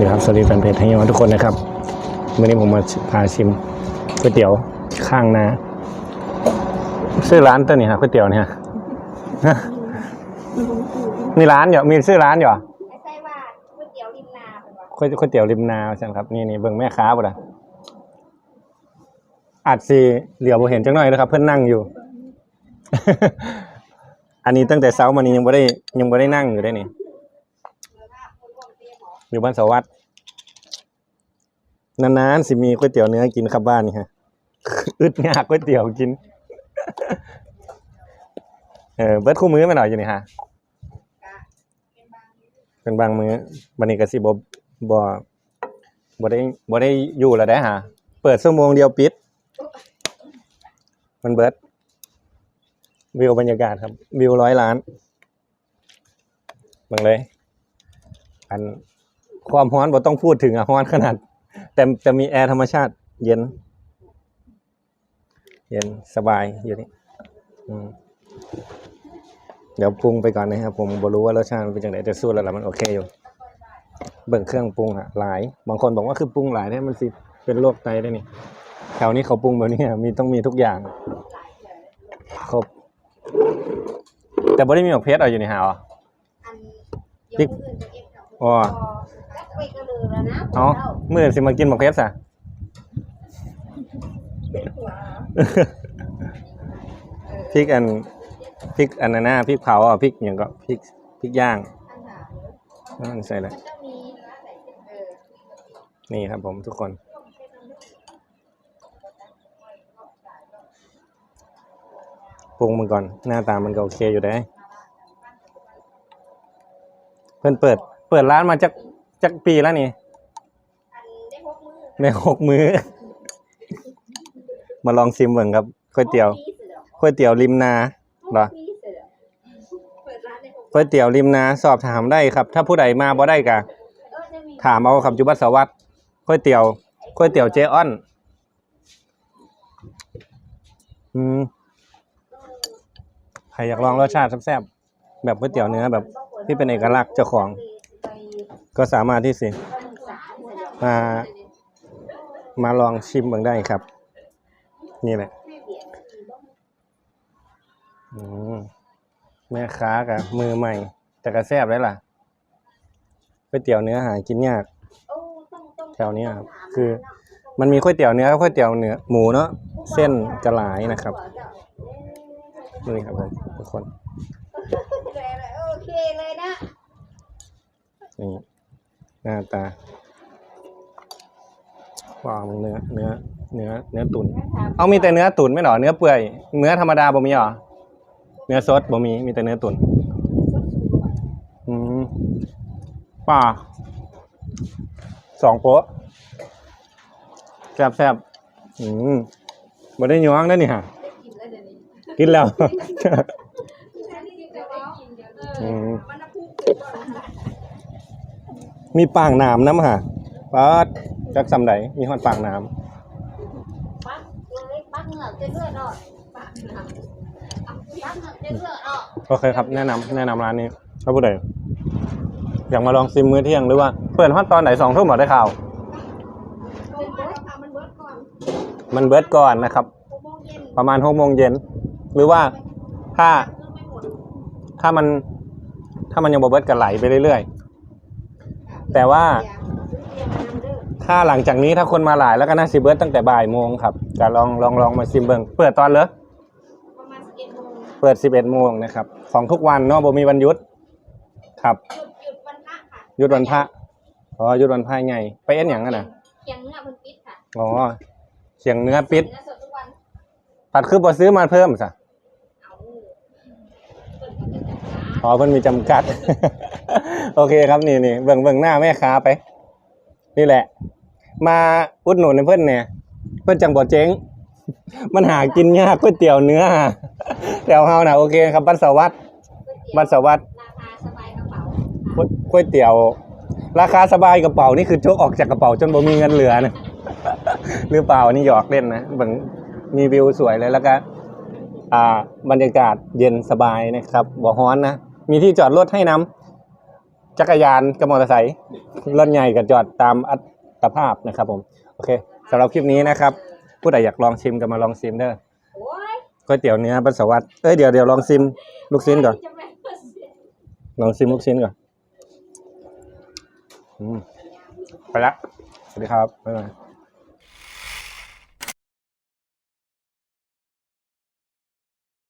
ดีครับสวัสดีแฟนเพจทั้งยอนทุกคนนะครับวันนี้ผมมาพาชิมก๋วยเตี๋ยวข้างนาชื่อร้านตัวนี้ฮะก๋วยเตี๋ยวเนี่ยฮะมีร้านอยู่มีชื่อร้านอยู่เหรอไม่ใช่ว่าก๋วยเตี๋ยวริมนาเป็นว่าก๋วยก๋วยเตี๋ยวริมนาใช่ไหมครับนี่นี่เบิ่งแม่ค้าป่ะนะอาจสีเหลียวบ่เห็นจังหน่อยนะครับ เพื่อนนั่งอยู่ อันนี้ตั้งแต่เช้ามานี้ยังไม่ได้ยังไม่ได้นั่งอยู่ได้นี่ อยู่บ้านสวัสดนานๆสิมีก๋วยเตี๋ยวเนื้อกินครับบ้านนี่ฮะอึดงากก๋วยเตี๋ยวกิน เออเบิร์ดคู่มื้อมาหน่อยอยู่นี่ฮะเป็นบางมื้อบันนี้ก็สิบ่บ่บ่ได้บ่ได้อยู่แล้วได้ฮะเปิดชั่วโมงเดียวปิด มันเบิร์ดวิวบรรยากาศครับ วิวร้อยล้านบังเลย อัน ความร้อนบ่ต้องพูดถึงอะร้อนขนาด แต่จะมีแอร์ธรรมชาติ เย็น เย็นสบายอยู่นี่อืมเดี๋ยวปรุงไปก่อนนะครับผมบ่รู้ว่ารสชาติมันเป็นจังไดแต่สู้แล้วล่ะมันโอเคอยู่ เบิ่งเครื่องปรุงอะหลาย บางคนบอกว่าคือปรุงหลายเนี่ยมันสิเป็นโรคไตได้นี่แถวนี้เขาปรุงแบบนี้อะมีต้องมีทุกอย่าง ครบ แต่บ่ได้มีหมกเพชรเอาอยู่ในหาอ๋ออันเดี๋ยวมื้ออื่นจะเก็บกับอ๋อจักไปก็เลย แล้วนะเอาเมื่อสิมากินหมกเพชรซะพริกอันพริกอันนั้นนะพริกเผาอะพริกอย่างก็พริกพริกย่างอันหานั่นใส่เลยมันจะมีเนื้อใส่เออนี่ครับผมทุกคนปรุงมันก่อน หน้าตามันก็โอเคอยู่ได้ เพิ่นเปิด เปิดร้านมาจาก จากปีแล้วนี่อันได้หกมื้อในหกมื้อ มาลองชิมเบิ่งครับก๋วยเตี๋ยวหกปีเสร็จแล้วก๋วยเตี๋ยวริมนาเหรอหกปีเสร็จแล้วเปิดร้านได้หกก๋วยเตี๋ยวริมนาสอบถามได้ครับ ถ้าผู้ใดมาบ่ได้กะเออจะมีถามเอาครับจุบัสสวัสดิ์ก๋วยเตี๋ยวก๋วยเตี๋ยวเจอ้อนอืมใครอยากลองรสชาติแซ่บๆแบบก๋วยเตี๋ยวเนื้อแบบที่เป็นเอกลักษณ์เจ้าของ ก็สามารถที่สิมามาลองชิมเบิ่งได้ครับ นี่แหละอืมแม่ค้ากับมือใหม่ แต่ก็แซ่บได้ล่ะก๋วยเตี๋ยวเนื้อหากินยากโอ้ต้องต้องแถวเนี้ยครับคือ มันมีก๋วยเตี๋ยวเนื้อกับก๋วยเตี๋ยวเนื้อหมูเนาะเส้นจะหลายนะครับนี่ครับผมทุกคนโอเคเลยนะนี่ หน้าตาว้าวเนื้อเนื้อเนื้อเนื้อตุ๋นเอามีแต่เนื้อตุ๋นไม่หรอเนื้อเปื่อยเนื้อธรรมดาบ่มีหรอเนื้อสดบ่มีมีแต่เนื้อตุ๋นอืมป่าสองโป๊ะแซ่บแซ่บอืมบ่ได้ย้องได้อนี่ฮะกินแล้วเดี๋ยวนี้กินแล้วอืม มีปางน้ำน้ำค่ะปัดจักสำไดมีฮอดปางน้ปักเลยปักเหงือกจะเลือดออกปักเหงือกปักเหงือกจะเลือดออกำโอเคครับแนะนำแนะนำร้านนี้ถ้าผู้ใดอยากมาลองซิมมื้อเที่ยงหรือว่าเปิดฮอดตอนไหนสองทุ่มหมดได้ข่าว เป็นเบิร์ดค่ะมันเบิร์ดก่อนมันเบิดก่อนนะครับ หกโมงเย็นประมาณหกโมงเย็นหรือว่าถ้าไม่หมดถ้ามันถ้ามันยังบเบิดก็ไหลไปเรื่อย แต่ว่าซื้อเตรียมมานำเด้อถ้าหลังจากนี้ถ้าคนมาหลายแล้วก็น่าสิเบิดตั้งแต่บ่ายโมงครับจะลองลองลองมาซิมเบิงเปิดตอนเลยประมาณสิบเอ็ดโมงเปิด11โมงนะครับ ของทุกวันเนาะบ่มีวันหยุด ครับหยุดหยุดวันพระค่ะหยุดวันพระอ๋อหยุดวันพระไง ไปเอ็นหยังกันน่ะเคียงเนื้อเพิ่นปิดค่ะอ๋อเขียงเนื้อปิดเนื้อสดทุกวันผัดคือบ่ซื้อมาเพิ่มซะ เอาเพิ่นก็เป็นจัดหา อ๋อมันมีจำกัด โอเคครับนี่นี่เบิ่งเบิ่งหน้าแม่ค้าไป นี่แหละ มาอุดหนุนให้เพิ่อนเนี่ย เพิ่อนจังบ่เจ๊ง มันหากินยากก๋วยเตี๋ยวเนื้อแถวเฮาน่ะโอเคครับบ้านสวัสดิ์บ้านสวัสดิ์ราคาวยก๋วยเตี๋ยว ราคาสบายกระเป๋านี่คือโจกออกจากกระเป๋าจนบ่มีเงินเหลือนะหรือเปล่านี่หยอกเล่นนะเบิ่งมีวิวสวยเลยแล้วก็อ่าบรรยากาศเย็นสบายนะครับบ่ฮ้อนนะ มีที่จอดรถให้น้ำจักรยานกับมอเตอร์ไซค์รถใหญ่กับจอดตามอัตภาพนะครับ ผมโอเคสำหรับคลิปนี้นะครับ ผู้ใดอยากลองชิมก็มาลองชิมเด้อก๋วยเตี๋ยวเนื้อปัสสาวะเอ้ยเดี๋ยวเดี๋ยวลองชิมลูกชิ้นก่อนลองชิมลูกชิ้นก่อนอืมไปละสวัสดีครับบ๊ายบาย